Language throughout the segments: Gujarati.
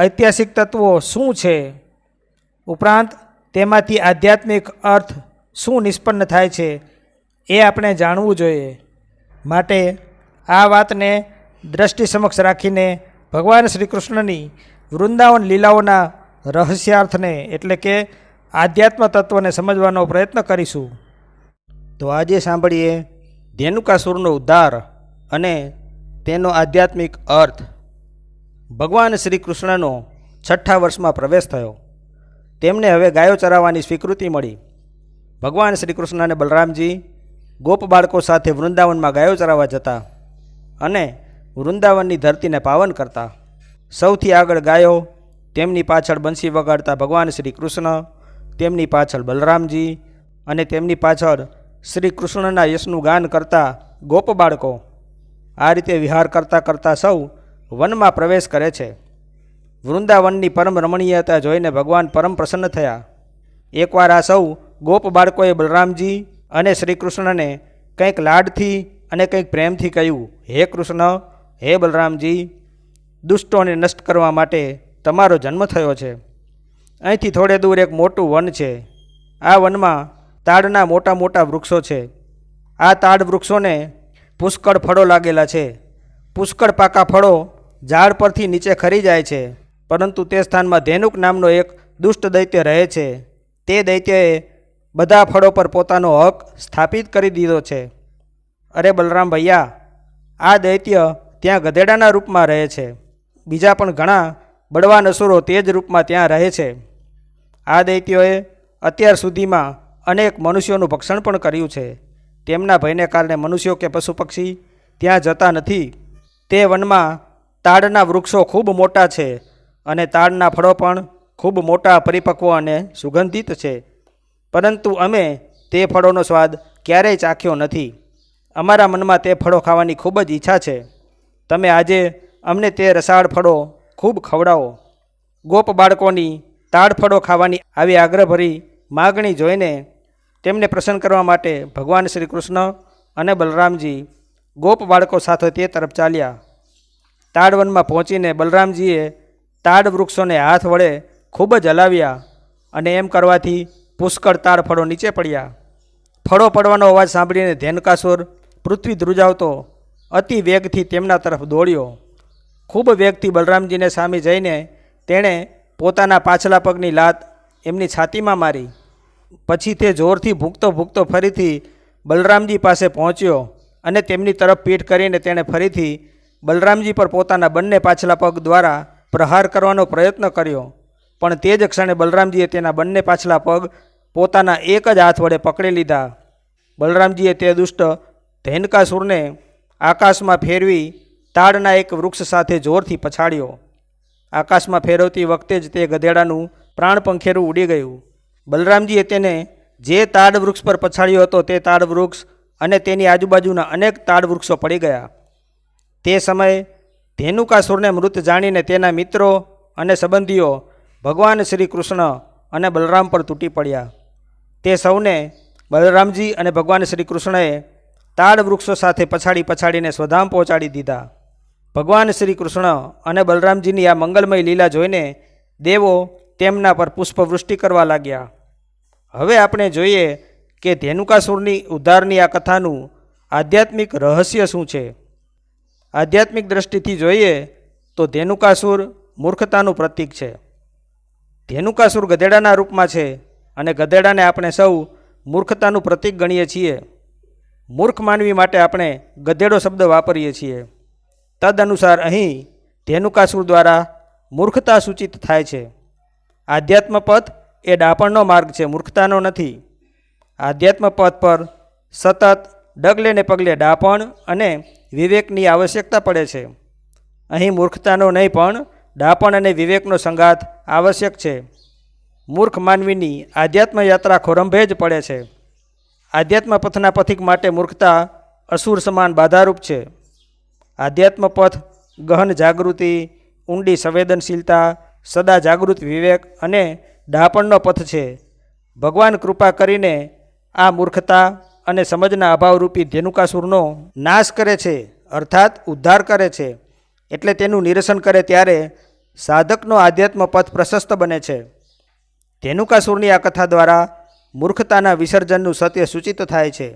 ઐતિહાસિક તત્વો શું છે? ઉપરાંત તેમાંથી આધ્યાત્મિક અર્થ શું નિષ્પન્ન થાય છે એ આપણે જાણવું જોઈએ. માટે આ વાતને દ્રષ્ટિ સમક્ષ રાખીને ભગવાન શ્રી કૃષ્ણની વૃંદાવન લીલાઓના રહસ્યાર્થને એટલે કે આધ્યાત્મ તત્વને સમજવાનો પ્રયત્ન કરીશું. તો આજે સાંભળીએ ધેનુકાસુરનો ઉદ્ધાર અને તેનો આધ્યાત્મિક અર્થ. ભગવાન શ્રી કૃષ્ણનો છઠ્ઠા વર્ષમાં પ્રવેશ થયો. તેમને હવે ગાયો ચરાવવાની સ્વીકૃતિ મળી. ભગવાન શ્રી કૃષ્ણ બલરામજી ગોપ બાળકો સાથે વૃંદાવનમાં ગાયો ચરાવવા જતા અને વૃંદાવનની ધરતીને પાવન કરતા. સૌથી આગળ ગાયો તેમની પાછળ બંસી વગાડતા ભગવાન શ્રી કૃષ્ણ, તેમની પાછળ બલરામજી અને તેમની પાછળ શ્રી કૃષ્ણના યશનું ગાન કરતા ગોપ બાળકો. આ રીતે વિહાર કરતાં કરતાં સૌ વનમાં પ્રવેશ કરે છે. વૃંદાવનની પરમ રમણીયતા જોઈને ભગવાન પરમ પ્રસન્ન થયા. એકવાર આ સૌ ગોપ બાળકોએ બલરામજી અને શ્રી કૃષ્ણને કંઈક લાડથી અને કંઈક પ્રેમથી કહ્યું, હે કૃષ્ણ, હે બલરામજી, દુષ્ટોને નષ્ટ કરવા માટે તમારો જન્મ થયો છે. અહીંથી થોડે દૂર એક મોટું વન છે. આ વનમાં તાડના મોટા મોટા વૃક્ષો છે. આ તાડ વૃક્ષોને પુષ્કળ ફળો લાગેલા છે. પુષ્કળ પાકા ફળો ઝાડ પરથી નીચે ખરી જાય છે, પરંતુ તે સ્થાનમાં ધેનુક નામનો એક દુષ્ટ દૈત્ય રહે છે. તે દૈત્યએ બધા ફળો પર પોતાનો હક સ્થાપિત કરી દીધો છે. અરે બલરામ ભૈયા, આ દૈત્ય ત્યાં ગધેડાના રૂપમાં રહે છે. બીજા પણ ઘણા બળવાન અસુરો તે જ રૂપમાં ત્યાં રહે છે. આ દૈત્યોએ અત્યાર સુધીમાં અનેક મનુષ્યોનું ભક્ષણ પણ કર્યું છે. તેમના ભયને કારણે મનુષ્યો કે પશુ પક્ષી ત્યાં જતા નથી. તે વનમાં તાડના વૃક્ષો ખૂબ મોટા છે અને તાડના ફળો પણ ખૂબ મોટા પરિપક્વ અને સુગંધિત છે. પરંતુ અમે તે ફળોનો સ્વાદ ક્યારેય ચાખ્યો નથી. અમારા મનમાં તે ફળો ખાવાની ખૂબ જ ઈચ્છા છે. તમે આજે અમને તે રસાળ ફળો ખૂબ ખવડાવો. ગોપ બાળકોની તાડફળો ખાવાની આવી આગ્રહભરી માગણી જોઈને તેમને પ્રસન્ન કરવા માટે ભગવાન શ્રી કૃષ્ણ અને બલરામજી ગોપ બાળકો સાથે તે તરફ ચાલ્યા. તાડવનમાં પહોંચીને બલરામજીએ તાડ વૃક્ષોને હાથ વડે ખૂબ જ હલાવ્યા અને એમ કરવાથી પુષ્કળ તાડ ફળો નીચે પડ્યા. ફળો પડવાનો અવાજ સાંભળીને ધેનકાસુર પૃથ્વી ધ્રુજાવતો અતિ વેગથી તેમના તરફ દોડ્યો. ખૂબ વેગથી બલરામજીને સામે જઈને તેણે પોતાના પાછલા પગની લાત એમની છાતીમાં મારી. પછી તે જોરથી ભૂકતો ભૂકતો ફરીથી બલરામજી પાસે પહોંચ્યો અને તેમની તરફ પીઠ કરીને તેણે ફરીથી બલરામજી પર પોતાના બંને પાછલા પગ દ્વારા પ્રહાર કરવાનો પ્રયત્ન કર્યો. પણ તે જ ક્ષણે બલરામજીએ તેના બંને પાછલા પગ પોતાના એક જ હાથ વડે પકડી લીધા. બલરામજીએ તે દુષ્ટ ધૈનકાસુરને આકાશમાં ફેરવી તાડના એક વૃક્ષ સાથે જોરથી પછાડ્યો. આકાશમાં ફેરવતી વખતે જ તે ગધેડાનું પ્રાણ પંખેરું ઉડી ગયું. બલરામજીએ તેને જે તાડ વૃક્ષ પર પછાડ્યો હતો તે તાડ વૃક્ષ અને તેની આજુબાજુના અનેક તાડ વૃક્ષો પડી ગયા. તે સમયે ધેનુકાસુરને મૃત જાણીને તેના મિત્રો અને સંબંધીઓ ભગવાન શ્રી કૃષ્ણ અને બલરામ પર તૂટી પડ્યા. તે સૌને બલરામજી અને ભગવાન શ્રી કૃષ્ણએ તાડ વૃક્ષો સાથે પછાડી પછાડીને સ્વધામ પહોંચાડી દીધા. ભગવાન શ્રી કૃષ્ણ અને બલરામજીની આ મંગલમય લીલા જોઈને દેવો તેમના પર પુષ્પવૃષ્ટિ કરવા લાગ્યા. હવે આપણે જોઈએ કે ધેનુકાસુરની ઉદ્ધારની આ કથાનું આધ્યાત્મિક રહસ્ય શું છે? આધ્યાત્મિક દ્રષ્ટિથી જોઈએ તો ધેનુકાસુર મૂર્ખતાનું પ્રતીક છે. ધેનુકાસુર ગધેડાના રૂપમાં છે અને ગધેડાને આપણે સૌ મૂર્ખતાનું પ્રતીક ગણીએ છીએ. મૂર્ખ માનવી માટે આપણે ગધેડો શબ્દ વાપરીએ છીએ. તદ અનુસાર અહીં ધેનુકાસુર દ્વારા મૂર્ખતા સૂચિત થાય છે. આધ્યાત્મ પથ એ ડાપણનો માર્ગ છે, મૂર્ખતાનો નથી. આધ્યાત્મ પથ પર સતત ડગલે ને પગલે ડાપણ અને વિવેકની આવશ્યકતા પડે છે. અહીં મૂર્ખતાનો નહીં પણ ડાપણ અને વિવેકનો સંગાથ આવશ્યક છે. મૂર્ખ માનવીની આધ્યાત્મ યાત્રા ખોરંભે જ પડે છે. આધ્યાત્મ પથના પથિક માટે મૂર્ખતા અસુર સમાન બાધારૂપ છે. આધ્યાત્મ પથ ગહન જાગૃતિ, ઊંડી સંવેદનશીલતા, સદા જાગૃત વિવેક અને ડાપણનો પથ છે. ભગવાન કૃપા કરીને આ મૂર્ખતા અને સમજના અભાવરૂપી ધેનુકાસુરનો નાશ કરે છે, અર્થાત ઉદ્ધાર કરે છે, એટલે તેનું નિરસન કરે ત્યારે સાધકનો આધ્યાત્મ પથ પ્રશસ્ત બને છે. ધેનુકાસુરની આ કથા દ્વારા મૂર્ખતાના વિસર્જનનું સત્ય સૂચિત થાય છે.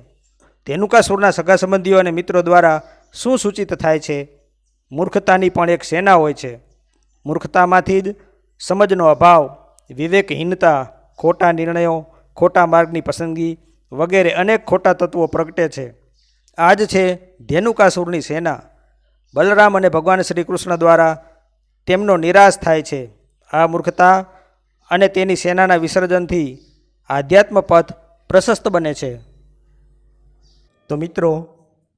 ધેનુકાસુરના સગા સંબંધીઓ અને મિત્રો દ્વારા શું સૂચિત થાય છે? મૂર્ખતાની પણ એક સેના હોય છે. મૂર્ખતામાંથી જ સમજનો અભાવ, વિવેકહીનતા, ખોટા નિર્ણયો, ખોટા માર્ગની પસંદગી વગેરે અનેક ખોટા તત્વો પ્રગટે છે. આ જ છે ધેનુકાસુરની સેના. બલરામ અને ભગવાન શ્રી કૃષ્ણ દ્વારા તેમનો નિરાશ થાય છે. આ મૂર્ખતા અને તેની સેનાના વિસર્જનથી આધ્યાત્મ પથ પ્રશસ્ત બને છે. તો મિત્રો,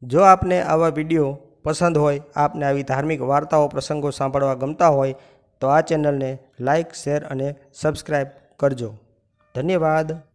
જો આપને આવા વીડિયો પસંદ હોય, આપને આવી ધાર્મિક વાર્તાઓ, પ્રસંગો સાંભળવા ગમતા હોય, તો આ ચેનલને લાઇક શેર અને સબસ્ક્રાઈબ કરજો. ધન્યવાદ.